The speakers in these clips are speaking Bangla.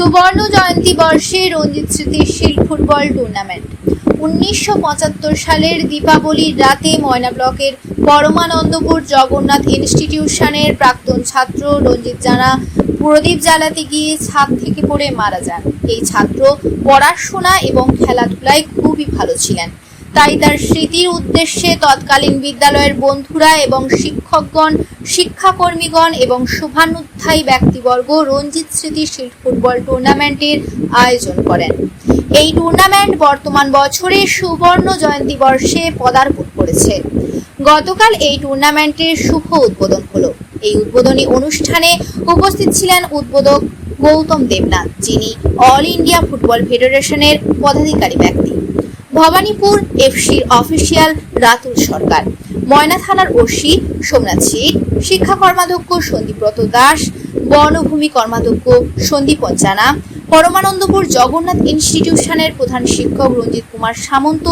সুবর্ণ জয়ন্তী বর্ষে রঞ্জিত স্মৃতি শিল ফুটবল টুর্নামেন্ট উনিশশো পঁচাত্তর সালের দীপাবলির রাতে ময়না ব্লকের পরমানন্দপুর জগন্নাথ ইনস্টিটিউশনের প্রাক্তন ছাত্র রঞ্জিত জানা প্রদীপ জ্বালাতে গিয়ে ছাদ থেকে পড়ে মারা যান। এই ছাত্র পড়াশোনা এবং খেলাধুলায় খুবই ভালো ছিলেন। তাই তার স্মৃতির উদ্দেশ্যে তৎকালীন বিদ্যালয়ের বন্ধুরা এবং শিক্ষকগণ, শিক্ষাকর্মীগণ এবং শুভানুধ্যায়ী ব্যক্তিবর্গ রঞ্জিত স্মৃতি শিল্ড ফুটবল টুর্নামেন্টের আয়োজন করেন। এই টুর্নামেন্ট বর্তমান বছরে সুবর্ণ জয়ন্তী বর্ষে পদার্পণ করেছে। গতকাল এই টুর্নামেন্টের শুভ উদ্বোধন হলো। এই উদ্বোধনী অনুষ্ঠানে উপস্থিত ছিলেন উদ্বোধক গৌতম দেবনাথ, যিনি অল ইন্ডিয়া ফুটবল ফেডারেশনের পদাধিকারী ব্যক্তি। ভবানীপুর এফসির অফিসিয়াল রাতুল সরকার। ময়না থানার ওসি সোমনাথ শীত শিক্ষা কর্মাধ্যক্ষ সন্দীপব্রত দাস, বনভূমি কর্মাধ্যক্ষ সন্দীপ জানা পরমানন্দপুর জগন্নাথ ইনস্টিটিউশনের প্রধান শিক্ষক রঞ্জিত কুমার সামন্ত,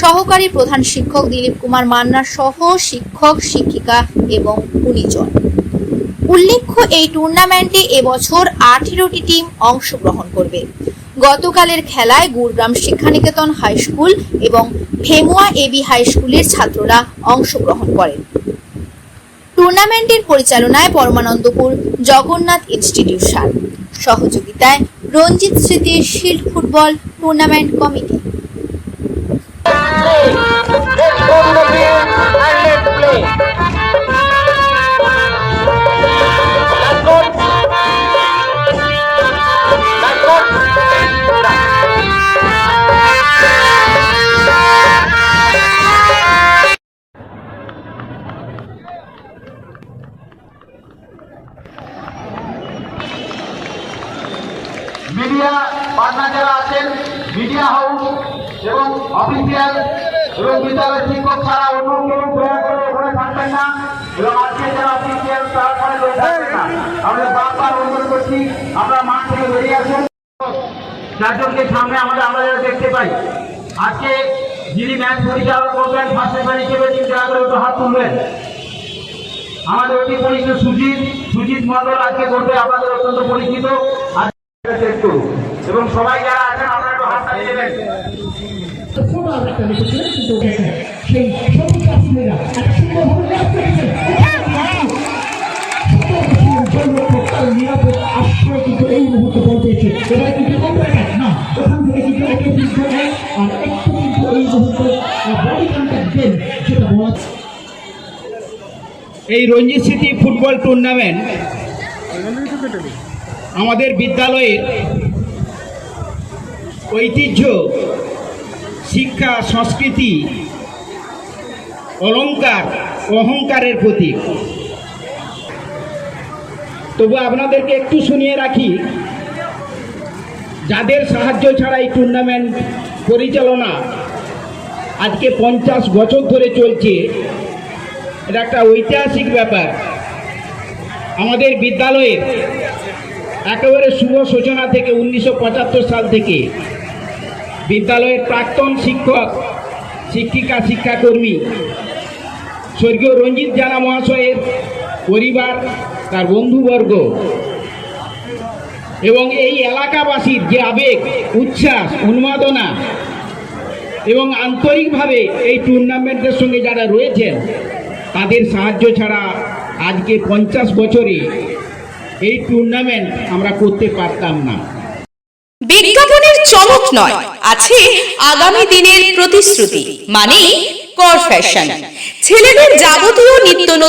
সহকারী প্রধান শিক্ষক দিলীপ কুমার মান্না সহ শিক্ষক, শিক্ষিকা এবং উনিজন উল্লেখ্য, এই টুর্নামেন্টে এবছর আঠেরোটি টিম অংশগ্রহণ করবে। গতকালের খেলায় গুরগ্রাম শিক্ষানিকেতন হাই স্কুল এবং ভেমুয়া এবি হাই স্কুলের ছাত্ররা অংশগ্রহণ করেন টুর্নামেন্টের পরিচালনায় পরমানন্দপুর জগন্নাথ ইনস্টিটিউশন সহযোগিতায় Ranjit Smriti shield football tournament committee media partner যারা আছেন, মিডিয়া হাউস এবং অফিসিয়াল এবং বিদ্যালয়ের শিক্ষক ছাড়া অন্য কেউ দয়া করে ওখানে থাকবেন না এবং আজকে যারা অফিসিয়াল, তারা আমরা বারবার অনুরোধ করছি, আমরা মাঠ থেকে বেরিয়ে আসুন। চারজনকে সামনে আমরা আমরা যারা দেখতে পাই। আজকে যিনি ম্যাচ পরিচালনা করবেন ফার্স্ট রেফার হিসেবে তিনি দয়া করে একটু হাত তুলবেন। আমাদের অতি পরিচিত সুজিত সুজিত মন্ডল আজকে করবে আপনাদের অত্যন্ত পরিচিত। একটু এবং সবাই যারা আছেন আপনারা একটু হাত তালি দেবেন। সেই সবুজ কাশ্মীরা একটা সুন্দরভাবে আশ্রয় কিন্তু এই মুহূর্তে বলতে এসে কিন্তু না? ওখান থেকে কিন্তু একটা বিদ্ধ আর একটু কিন্তু এই মুহূর্তে বডি কন্ট্যাক্ট দেন যেটা বলা এই রঞ্জিত স্মৃতি ফুটবল টুর্নামেন্ট আমাদের বিদ্যালয়ের ঐতিহ্য, শিক্ষা, সংস্কৃতি, অলংকার অহংকারের প্রতীক। তবু আপনাদেরকে একটু শুনিয়ে রাখি, যাদের সাহায্য ছাড়া এই টুর্নামেন্ট পরিচালনা আজকে পঞ্চাশ বছর ধরে চলছে, এটা একটা ঐতিহাসিক ব্যাপার। আমাদের বিদ্যালয়ের একেবারে শুভ সূচনা থেকে উনিশশো পঁচাত্তর সাল থেকে বিদ্যালয়ের প্রাক্তন শিক্ষক, শিক্ষিকা, শিক্ষাকর্মী স্বর্গীয় রঞ্জিত জানা মহাশয়ের পরিবার, তার বন্ধুবর্গ এবং এই এলাকাবাসীর যে আবেগ, উচ্ছ্বাস, উন্মাদনা এবং আন্তরিকভাবে এই টুর্নামেন্টের সঙ্গে যারা রয়েছেন, তাদের সাহায্য ছাড়া আজকে পঞ্চাশ বছরে এই টুর্নামেন্ট আমরা করতে পারতাম না। বিজ্ঞাপনের চমক নয়, আছে আগামী দিনের প্রতিশ্রুতি মানে কর ফ্যাশন ছেলেদের যাবতীয়